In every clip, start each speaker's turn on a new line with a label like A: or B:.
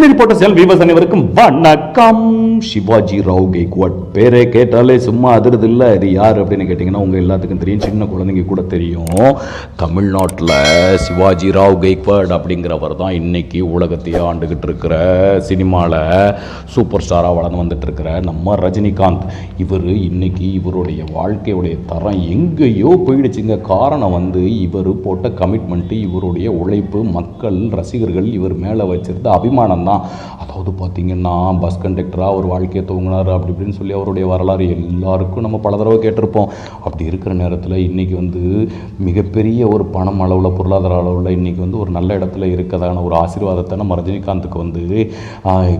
A: Cine reporter செல் viewers அனைவருக்கும் வணக்கம். சிவாஜி ராவ் கேக்வாட் பேரே கேட்டாலே சும்மா அதிரது இல்லை இது யார் அப்படின்னு கேட்டிங்கன்னா உங்கள் எல்லாத்துக்கும் தெரியும். சின்ன குழந்தைங்க கூட தெரியும். தமிழ்நாட்டில் சிவாஜி ராவ் கேக்வாட் அப்படிங்கிறவர் தான் இன்னைக்கு உலகத்தையே ஆண்டுகிட்டு இருக்கிற சினிமாவில் சூப்பர் ஸ்டாராக வளர்ந்து வந்துட்டு இருக்கிற நம்ம ரஜினிகாந்த். இவர் இன்னைக்கு இவருடைய வாழ்க்கையுடைய தரம் எங்கேயோ போயிடுச்சுங்க. காரணம் வந்து இவர் போட்ட கமிட்மெண்ட்டு இவருடைய உழைப்பு மக்கள் ரசிகர்கள் இவர் மேலே வச்சிருந்த அபிமானம் தான் அதாவது பார்த்தீங்கன்னா பஸ் கண்டக்டராக ஒரு வாழ்க்கையை துவங்கினார் அப்படி இப்படின்னு சொல்லி அவருடைய வரலாறு எல்லாருக்கும் நம்ம பல தடவை கேட்டிருப்போம். அப்படி இருக்கிற நேரத்தில் இன்றைக்கி வந்து மிகப்பெரிய ஒரு பணம் அளவில் பொருளாதார அளவில் இன்றைக்கி வந்து ஒரு நல்ல இடத்துல இருக்கதான ஒரு ஆசீர்வாதத்தை நம்ம ரஜினிகாந்துக்கு வந்து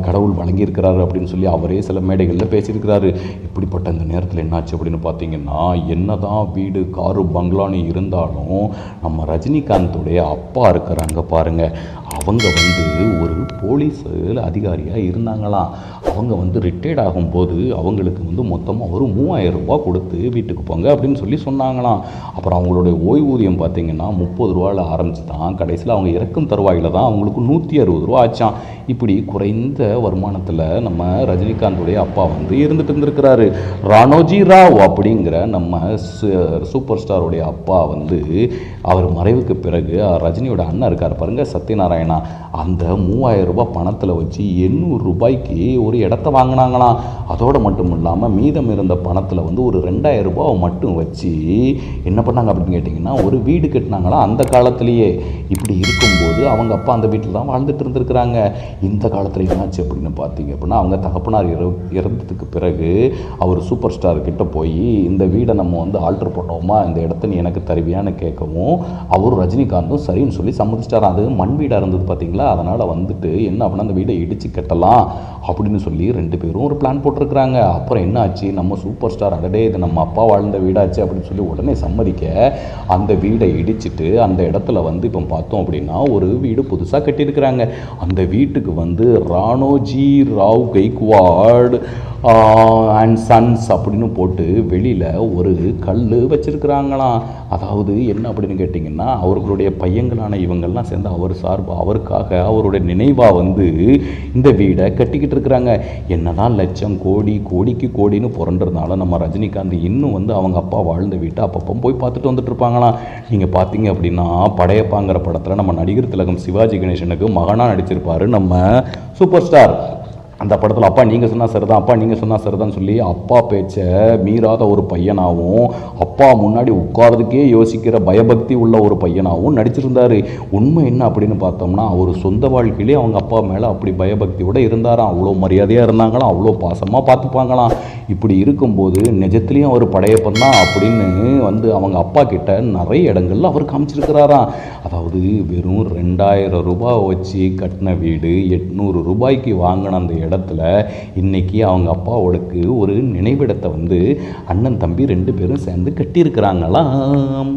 A: கடவுள் வழங்கியிருக்கிறாரு அப்படின்னு சொல்லி அவரே சில மேடைகளில் பேசியிருக்கிறாரு. இப்படிப்பட்ட இந்த நேரத்தில் என்னாச்சு அப்படின்னு பார்த்தீங்கன்னா என்ன தான் வீடு காரு பங்களான்னு இருந்தாலும் நம்ம ரஜினிகாந்தோடைய அப்பா இருக்கிறாங்க பாருங்கள் அவங்க வந்து ஒரு போலீஸ் அதிகாரியாக இருந்தாங்களாம். அவங்க வந்து ரிட்டையர்ட் ஆகும்போது அவங்களுக்கு வந்து மொத்தமாக ஒரு மூவாயிரம் ரூபா கொடுத்து வீட்டுக்கு போங்க அப்படின்னு சொல்லி சொன்னாங்களாம். அப்புறம் அவங்களுடைய ஓய்வூதியம் பார்த்தீங்கன்னா முப்பது ரூபாயில் ஆரம்பிச்சு தான் கடைசியில் அவங்க இறக்கும் தருவாயில் தான் அவங்களுக்கு நூற்றி அறுபது ரூபா ஆச்சான் இப்படி குறைந்த வருமானத்தில் நம்ம ரஜினிகாந்துடைய அப்பா வந்து இருந்துட்டு இருந்திருக்கிறாரு. ராணோஜி ராவ் அப்படிங்கிற நம்ம சு- சூப்பர் ஸ்டாருடைய அப்பா வந்து அவர் மறைவுக்கு பிறகு ரஜினியோட அண்ணன் இருக்கார் பாருங்கள் சத்யநாராயணா. அந்த மூவாயிரம் ரூபாய் பணத்தில் வச்சு எண்ணூறு ரூபாய்க்கு ஒரு இடத்த வாங்கினாங்களாம் அதோடு மட்டும் இல்லாமல் மீதம் இருந்த பணத்தில் வந்து ஒரு ரெண்டாயிரம் ரூபாவை மட்டும் வச்சு என்ன பண்ணாங்க அப்படின்னு கேட்டிங்கன்னா ஒரு வீடு கட்டினாங்களாம் அந்த காலத்திலேயே. இப்படி இருக்கும்போது அவங்க அப்பா அந்த வீட்டில் தான் வாழ்ந்துட்டு இருந்திருக்கிறாங்க. இந்த காலத்தில் என்னாச்சு அப்படின்னு பார்த்தீங்க அப்படின்னா அவங்க தகப்பனார் இற இறந்ததுக்கு பிறகு அவர் சூப்பர் ஸ்டார் கிட்ட போய் இந்த வீடை நம்ம வந்து ஆல்டர் பண்ணோமா? இந்த இடத்த நீ எனக்கு தருவியான்னு கேட்கவும் அவரும் ரஜினிகாந்தும் சரின்னு சொல்லி சம்மதிச்சிட்டார். அது மண் வீடாக இருந்தது பார்த்தீங்களா? அதனால் வந்துட்டு என்ன அப்படின்னா அந்த வீடை இடித்து கட்டலாம் அப்படின்னு சொல்லி ரெண்டு பேரும் ஒரு பிளான் போட்டிருக்கிறாங்க. அப்புறம் என்ன ஆச்சு நம்ம சூப்பர் ஸ்டார் அடடே இது நம்ம அப்பா வாழ்ந்த வீடாச்சு அப்படின்னு சொல்லி உடனே சம்மதிக்க அந்த வீடை இடிச்சிட்டு அந்த இடத்துல வந்து இப்போ பார்த்தோம் அப்படின்னா ஒரு வீடு புதுசாக கட்டியிருக்கிறாங்க. அந்த வீட்டுக்கு வந்து ராணோஜி ராவ் கெய்க்வாட் அண்ட் சன்ஸ் அப்படின்னு போட்டு வெளியில் ஒரு கல் வச்சுருக்கிறாங்களாம். அதாவது என்ன அப்படின்னு கேட்டிங்கன்னா அவர்களுடைய பையங்களான இவங்கள்லாம் சேர்ந்து அவர் சார்பு அவருக்காக அவருடைய நினைவாக வந்து இந்த வீடை கட்டிக்கிட்டு இருக்கிறாங்க. என்னதான் லட்சம் கோடி கோடிக்கு கோடின்னு புரண்டிருந்தாலும் நம்ம ரஜினிகாந்த் இன்னும் வந்து அவங்க அப்பா வாழ்ந்த வீட்டை அப்பப்போ போய் பார்த்துட்டு வந்துட்டு இருப்பாங்களாம் நீங்கள் பார்த்தீங்க அப்படின்னா படையப்பாங்கிற படத்தில் நம்ம நடிகர் திலகம் சிவாஜி கணேசனுக்கு மகனாக நடிச்சிருப்பாரு நம்ம சூப்பர் ஸ்டார் அந்த படத்தில் அப்பா நீங்கள் சொன்னால் சரிதான் அப்பா நீங்கள் சொன்னால் சரிதான் சொல்லி அப்பா பேச்சை மீறாத ஒரு பையனாகவும் அப்பா முன்னாடி உட்காரதுக்கே யோசிக்கிற பயபக்தி உள்ள ஒரு பையனாகவும் நடிச்சிருந்தார். உண்மை என்ன அப்படின்னு பார்த்தோம்னா அவர் சொந்த வாழ்க்கையிலே அவங்க அப்பா மேலே அப்படி பயபக்தியோட இருந்தாராம். அவ்வளோ மரியாதையாக இருந்தாங்களாம் அவ்வளோ பாசமாக பார்த்துப்பாங்களாம். இப்படி இருக்கும்போது நிஜத்துலேயும் அவர் படையப்பன் தான் அப்படின்னு வந்து அவங்க அப்பா கிட்ட நிறைய இடங்கள்ல அவர் காமிச்சிருக்கிறாராம். அதாவது வெறும் ரெண்டாயிரம் ரூபாய் வச்சு கட்டின வீடு எட்நூறு ரூபாய்க்கு வாங்கின அந்த இடம் இடத்துல இன்னைக்கு அவங்க அப்பாவோடக்கு ஒரு நினைவிடத்தை வந்து அண்ணன் தம்பி ரெண்டு பேரும் சேர்ந்து கட்டியிருக்கிறாங்களாம்.